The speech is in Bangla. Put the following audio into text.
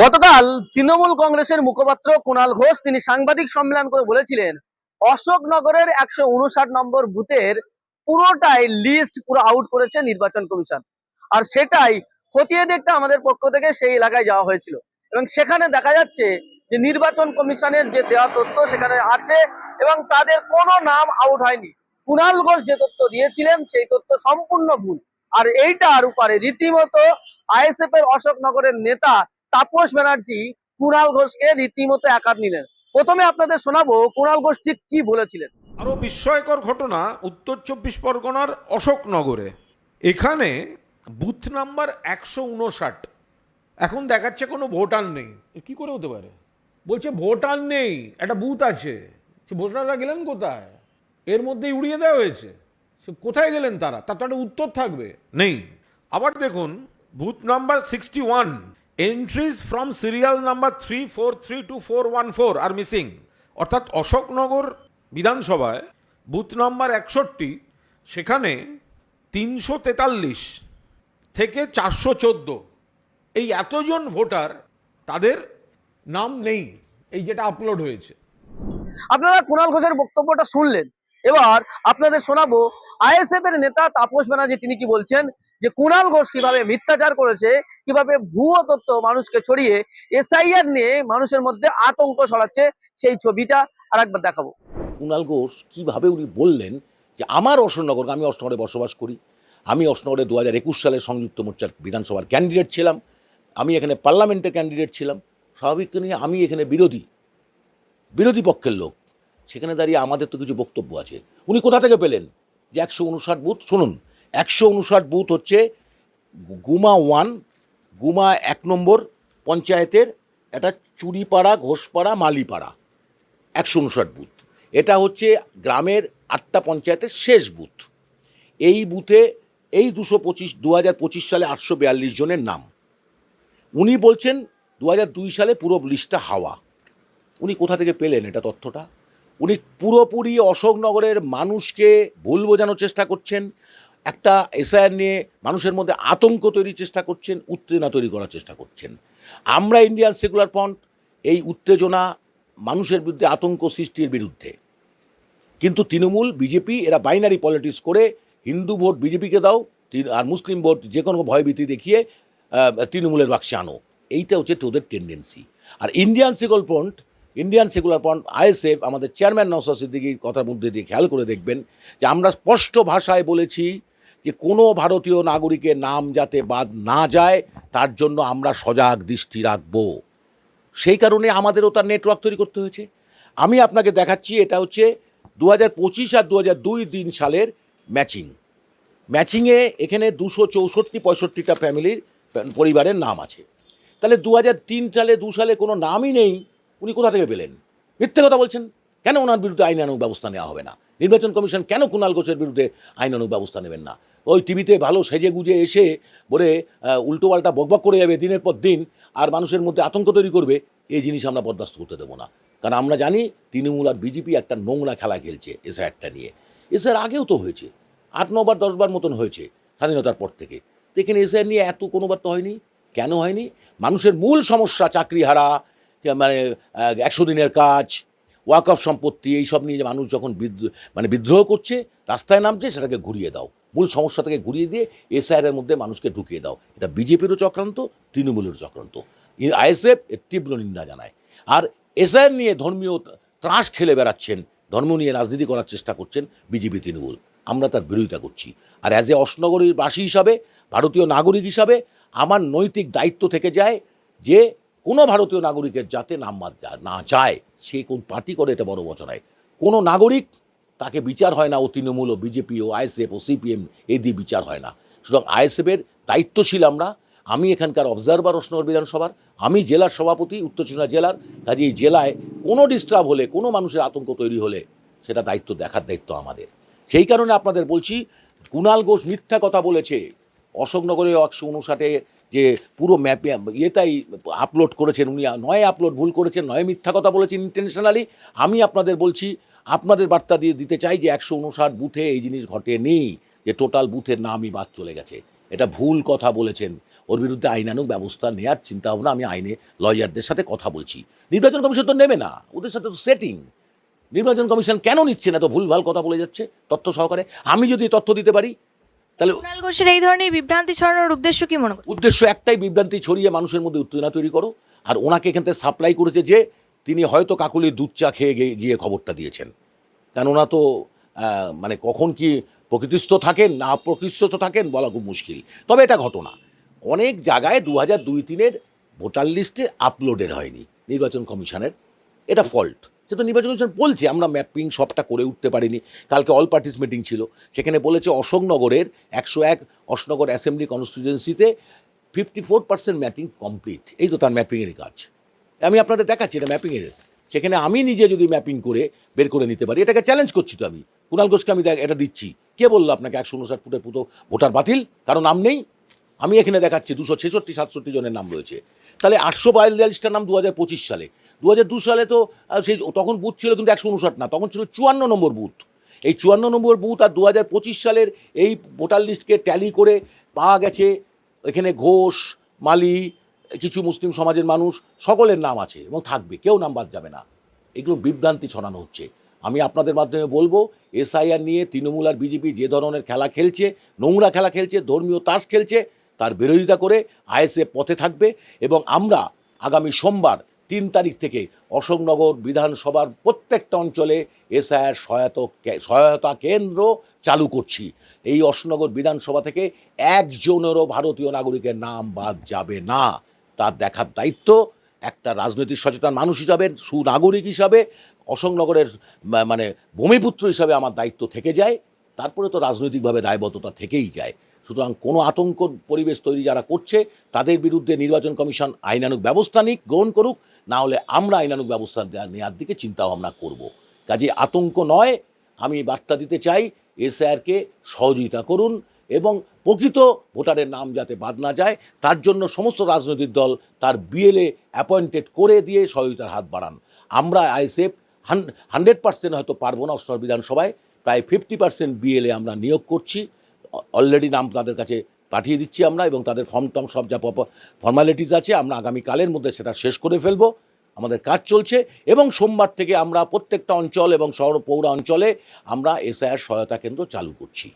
গতকাল তৃণমূল কংগ্রেসের মুখপাত্র কুণাল ঘোষ তিনি সাংবাদিক সম্মেলন করে বলেছিলেন, অশোকনগরের একশো উনষাট নম্বর বুথের পুরোটাই লিস্ট পুরো আউট করেছে নির্বাচন কমিশন। আর সেটাই খতিয়ে দেখতে আমাদের পক্ষ থেকে সেই এলাকায় যাওয়া হয়েছিল। এবং সেখানে দেখা যাচ্ছে যে নির্বাচন কমিশনের যে দেওয়া তথ্য সেখানে আছে এবং তাদের কোনো নাম আউট হয়নি। কুণাল ঘোষ যে তথ্য দিয়েছিলেন সেই তথ্য সম্পূর্ণ ভুল। আর এইটার উপরে রীতিমতো আইএসএফ এর অশোকনগরের নেতা তাপস ব্যানার্জি কুণাল ঘোষকে রীতিমতো একাত নিলেন। প্রথমে আপনাদের শোনাবো কুণাল ঘোষ ঠিক কি বলেছিলেন। আরও বিস্ময়কর ঘটনা উত্তর চব্বিশ পরগনার অশোকনগরে। এখানে বুথ নাম্বার একশো উনষাট। এখন দেখাচ্ছে কোনো ভোটার নেই। কি করে হতে পারে? বলছে ভোটার নেই, একটা বুথ আছে। সে ভোটাররা গেলেন কোথায়? এর মধ্যেই উড়িয়ে দেওয়া হয়েছে। সে কোথায় গেলেন তারা? তার তো একটা উত্তর থাকবে। নেই। আবার দেখুন, booth number sixty one. Entries from serial number three four three two four one four are missing অর্থাৎ অশোকনগর বিধানসভায় বুথ নাম্বার একষট্টি, সেখানে তিনশো তেতাল্লিশ থেকে চারশো চোদ্দ। এই এতজন ভোটার, তাদের নাম নেই, এই যেটা আপলোড হয়েছে। আপনারা কুণাল ঘোষের বক্তব্যটা শুনলেন। এবার আপনাদের শোনাবো আইএসএফ এর নেতা তাপস ব্যানার্জি, তিনি কি বলছেন? যে কুণাল ঘোষ কীভাবে মিথ্যাচার করেছে, কীভাবে ভুয়ো তথ্য মানুষকে ছড়িয়ে এসআইআর নিয়ে মানুষের মধ্যে আতঙ্ক ছড়াচ্ছে, সেই ছবিটা আর একবার দেখাবো। কুণাল ঘোষ কীভাবে উনি বললেন যে আমার অশোকনগর আমি অশোকনগরে বসবাস করি, আমি অশোকনগরে দু হাজার একুশ সালে সংযুক্ত মোর্চার বিধানসভার ক্যান্ডিডেট ছিলাম, আমি এখানে পার্লামেন্টের ক্যান্ডিডেট ছিলাম স্বাভাবিক নিয়ে আমি এখানে বিরোধী বিরোধী পক্ষের লোক, সেখানে দাঁড়িয়ে আমাদের তো কিছু বক্তব্য আছে। উনি কোথা থেকে পেলেন? যে একশো উনষাট বুথ, শুনুন। একশো উনষাট বুথ হচ্ছে গুমা ওয়ান, গুমা এক নম্বর পঞ্চায়েতের, এটা চুরিপাড়া, ঘোষপাড়া, মালিপাড়া, একশো উনষাট বুথ। এটা হচ্ছে গ্রামের আটটা পঞ্চায়েতের শেষ বুথ। এই বুথে এই দুশো পঁচিশ দু হাজার পঁচিশ সালে আটশো বিয়াল্লিশ জনের নাম। উনি বলছেন দু হাজার দুই সালে পুরো লিস্টটা হাওয়া। উনি কোথা থেকে পেলেন এটা তথ্যটা? উনি পুরোপুরি অশোকনগরের মানুষকে ভুল বোঝানোর চেষ্টা করছেন। একটা এসআইআর নিয়ে মানুষের মধ্যে আতঙ্ক তৈরির চেষ্টা করছেন, উত্তেজনা তৈরি করার চেষ্টা করছেন। আমরা ইন্ডিয়ান সেকুলার ফ্রন্ট, এই উত্তেজনা মানুষের বিরুদ্ধে আতঙ্ক সৃষ্টির বিরুদ্ধে। কিন্তু তৃণমূল, বিজেপি, এরা বাইনারি পলিটিক্স করে, হিন্দু ভোট বিজেপিকে দাও আর মুসলিম ভোট যে কোনো ভয়ভীতি দেখিয়ে তৃণমূলের বাক্সে আনো। এইটা হচ্ছে তোদের টেন্ডেন্সি আর Indian secular front, Indian secular front, ISF, আমাদের চেয়ারম্যান নওসাদ সিদ্দিকির কথার মধ্যে দিয়ে খেয়াল করে দেখবেন যে আমরা স্পষ্ট ভাষায় বলেছি যে কোনো ভারতীয় নাগরিকের নাম যাতে বাদ না যায়, তার জন্য আমরা সজাগ দৃষ্টি রাখব। সেই কারণে আমাদেরও তার নেটওয়ার্ক তৈরি করতে হয়েছে। আমি আপনাকে দেখাচ্ছি, এটা হচ্ছে দু হাজার পঁচিশ আর দু হাজার দুই তিন সালের ম্যাচিং। ম্যাচিংয়ে এখানে দুশো চৌষট্টি, পঁয়ষট্টিটা ফ্যামিলির পরিবারের নাম আছে। তাহলে দু হাজার তিন সালে, দু সালে কোনো নামই নেই, উনি কোথা থেকে পেলেন? মিথ্যে কথা বলছেন। কেন ওনার বিরুদ্ধে আইনানুগ ব্যবস্থা নেওয়া হবে না? নির্বাচন কমিশন কেন কুণাল ঘোষের বিরুদ্ধে আইনানুক ব্যবস্থা নেবেন না? ওই টিভিতে ভালো সেজে গুজে এসে বলে উল্টোপাল্টা বকবক করে যাবে দিনের পর দিন, আর মানুষের মধ্যে আতঙ্ক তৈরি করবে, এই জিনিস আমরা বরদাস্ত করতে দেবো না। কারণ আমরা জানি তৃণমূল আর বিজেপি একটা নোংরা খেলা খেলছে এসআইআরটা নিয়ে। এসআর আগেও তো হয়েছে, আট নবার দশবার মতন হয়েছে স্বাধীনতার পর থেকে। তো এখানে এসআইআর নিয়ে এত কোনোবার তো হয়নি? কেন হয়নি? মানুষের মূল সমস্যা চাকরি হারা মানে একশো দিনের কাজ ওয়াক অফ সম্পত্তি, এইসব নিয়ে মানুষ যখন বিদ্রোহ মানে বিদ্রোহ করছে, রাস্তায় নামছে, সেটাকে ঘুরিয়ে দাও। মূল সমস্যা থেকে ঘুরিয়ে দিয়ে এসআইআর মধ্যে মানুষকে ঢুকিয়ে দাও। এটা বিজেপিরও চক্রান্ত তৃণমূলের চক্রান্ত। আইএসএফ এর তীব্র নিন্দা জানায়। আর এসআইআর নিয়ে ধর্মীয় ত্রাস খেলে বেড়াচ্ছেন, ধর্ম নিয়ে রাজনীতি করার চেষ্টা করছেন বিজেপি তৃণমূল। আমরা তার বিরোধিতা করছি। আর অ্যাজ এ অশনগরীর বাসী হিসাবে, ভারতীয় নাগরিক হিসাবে, আমার নৈতিক দায়িত্ব থেকে যায় যে কোনো ভারতীয় নাগরিকের যাতে নাম না যায়, সে কোন পার্টি করে এটা বড় বচনায় কোনো নাগরিক তাকে বিচার হয় না, ও তৃণমূল, ও বিজেপি, ও আইএসএফ, ও সিপিএম এই দিয়ে বিচার হয় না। সুতরাং আইএসএফের দায়িত্বশীল আমরা। আমি এখানকার অবজারভার অশনগর বিধানসভার, আমি জেলার সভাপতি, উত্তর চব্বিশ জেলার, কাজে এই জেলায় কোনো ডিস্টার্ব হলে, কোনো মানুষের আতঙ্ক তৈরি হলে, সেটা দায়িত্ব দেখার দায়িত্ব আমাদের। সেই কারণে আপনাদের বলছি, কুণাল ঘোষ মিথ্যা কথা বলেছে। অশোকনগরে একশো উনষাটে যে পুরো ম্যাপে ইয়েটাই আপলোড করেছেন, উনি নয় আপলোড ভুল করেছেন, নয় মিথ্যা কথা বলেছেন ইন্টারন্যাশনালি আমি আপনাদের বলছি, আপনাদের বার্তা দিয়ে দিতে চাই যে একশো উনষাট বুথে এই জিনিস ঘটেনি, যে টোটাল বুথের নামই বাদ চলে গেছে। এটা ভুল কথা বলেছেন। ওর বিরুদ্ধে আইনানুগ ব্যবস্থা নেওয়ার চিন্তা ভাবনা আমি আইনে লয়ারদের সাথে কথা বলছি। নির্বাচন কমিশন তো নেবে না, ওদের সাথে তো সেটিং নির্বাচন কমিশন কেন নিচ্ছে না? তো ভুলভাল কথা বলে যাচ্ছে তথ্য সহকারে। আমি যদি তথ্য দিতে পারি তাহলে কুণাল ঘোষের এই ধরনের বিভ্রান্তি ছড়ানোর উদ্দেশ্য কি মনে করছেন? উদ্দেশ্য একটাই বিভ্রান্তি ছড়িয়ে মানুষের মধ্যে উত্তেজনা তৈরি করো। আর ওনাকে এখান থেকে সাপ্লাই করেছে যে তিনি হয়তো কাকুলির দুধ চা খেয়ে গিয়ে- গিয়ে খবরটা দিয়েছেন। কারণ ওনা তো মানে কখন কি প্রকৃতিস্থ থাকেন না প্রকৃতিস্থ থাকেন বলা খুব মুশকিল। তবে এটা ঘটনা। অনেক জায়গায় দু হাজার দুই তিনের ভোটার লিস্টে আপলোডেড হয়নি নির্বাচন কমিশনের। এটা ফল্ট সে তো নির্বাচন কমিশন বলছে, আমরা ম্যাপিং সবটা করে উঠতে পারিনি। কালকে অল পার্টিস মিটিং ছিল। সেখানে বলেছে অশোকনগরের একশো এক Ashoknagar assembly কনস্টিটিউয়েন্সিতে fifty four percent mapping complete এই তো তার ম্যাপিংয়ের কাজ। আমি আপনাদের দেখাচ্ছি, এটা ম্যাপিংয়ের সেখানে আমি নিজে যদি ম্যাপিং করে বের করে নিতে পারি, এটাকে চ্যালেঞ্জ করছি তো আমি। কুণাল ঘোষকে আমি এটা দিচ্ছি। কে বলল আপনাকে একশো উনষাট ফুটের পুতো ভোটার বাতিল? কারণ নাম নেই? আমি এখানে দেখাচ্ছি দুশো ছেষট্টি, সাতষট্টি জনের নাম রয়েছে। তাহলে আটশো বিয়াল্লিশটার নাম দু হাজার পঁচিশ সালে। দু হাজার দু সালে তো সেই তখন বুথ ছিল কিন্তু একশো উনষাট না, তখন ছিল চুয়ান্ন নম্বর বুথ। এই চুয়ান্ন নম্বর বুথ আর দু হাজার পঁচিশ সালের এই ভোটার লিস্টকে ট্যালি করে পাওয়া গেছে এখানে ঘোষ, মালি, কিছু মুসলিম সমাজের মানুষ, সকলের নাম আছে এবং থাকবে, কেউ নাম বাদ যাবে না। এগুলো বিভ্রান্তি ছড়ানো হচ্ছে। আমি আপনাদের মাধ্যমে বলব, এসআইআর নিয়ে তৃণমূল আর বিজেপি যে ধরনের খেলা খেলছে, নোংরা খেলা খেলছে, ধর্মীয় তাস খেলছে তার বিরোধিতা করে আইএসএফ পথে থাকবে এবং আমরা আগামী সোমবার তিন তারিখ থেকে অশোকনগর বিধানসভার প্রত্যেকটা অঞ্চলে এসআইআর সহায়তা সহায়তা কেন্দ্র চালু করছি। এই অশোকনগর বিধানসভা থেকে একজনেরও ভারতীয় নাগরিকের নাম বাদ যাবে না। তার দেখার দায়িত্ব একটা রাজনৈতিক সচেতন মানুষ হিসাবে, সুনাগরিক হিসাবে, অশোকনগরের মানে ভূমিপুত্র হিসাবে আমার দায়িত্ব থেকে যায়। তারপরে তো রাজনৈতিকভাবে দায়বদ্ধতা থেকেই যায়। সুতরাং কোনো আতঙ্ক পরিবেশ তৈরি যারা করছে, তাদের বিরুদ্ধে নির্বাচন কমিশন আইনানুক ব্যবস্থা নিক, গ্রহণ করুক, না হলে আমরা আইনানুক ব্যবস্থা নেওয়ার দিকে চিন্তা ভাবনা করব। কাজে আতঙ্ক নয়, আমি বার্তা দিতে চাই এসআরকে সহযোগিতা করুন এবং প্রকৃত ভোটারের নাম যাতে বাদ না যায়, তার জন্য সমস্ত রাজনৈতিক দল তার বিএলএ অ্যাপয়েন্টেড করে দিয়ে সহযোগিতার হাত বাড়ান। আমরা আইএসএফ হান্ড্রেড পার্সেন্ট হয়তো পারব না অষ্টম বিধানসভায়, প্রায় ফিফটি পার্সেন্ট বিএলএ আমরা নিয়োগ করছি। অলরেডি নাম তাদের কাছে পাঠিয়ে দিচ্ছি আমরা এবং তাদের ফর্ম টম সব যা ফর্মালিটিস আছে, আমরা আগামীকালের মধ্যে সেটা শেষ করে ফেলব। আমাদের কাজ চলছে এবং সোমবার থেকে আমরা প্রত্যেকটা অঞ্চল এবং শহর, পৌর অঞ্চলে আমরা এসআইআর সহায়তা কেন্দ্র চালু করছি।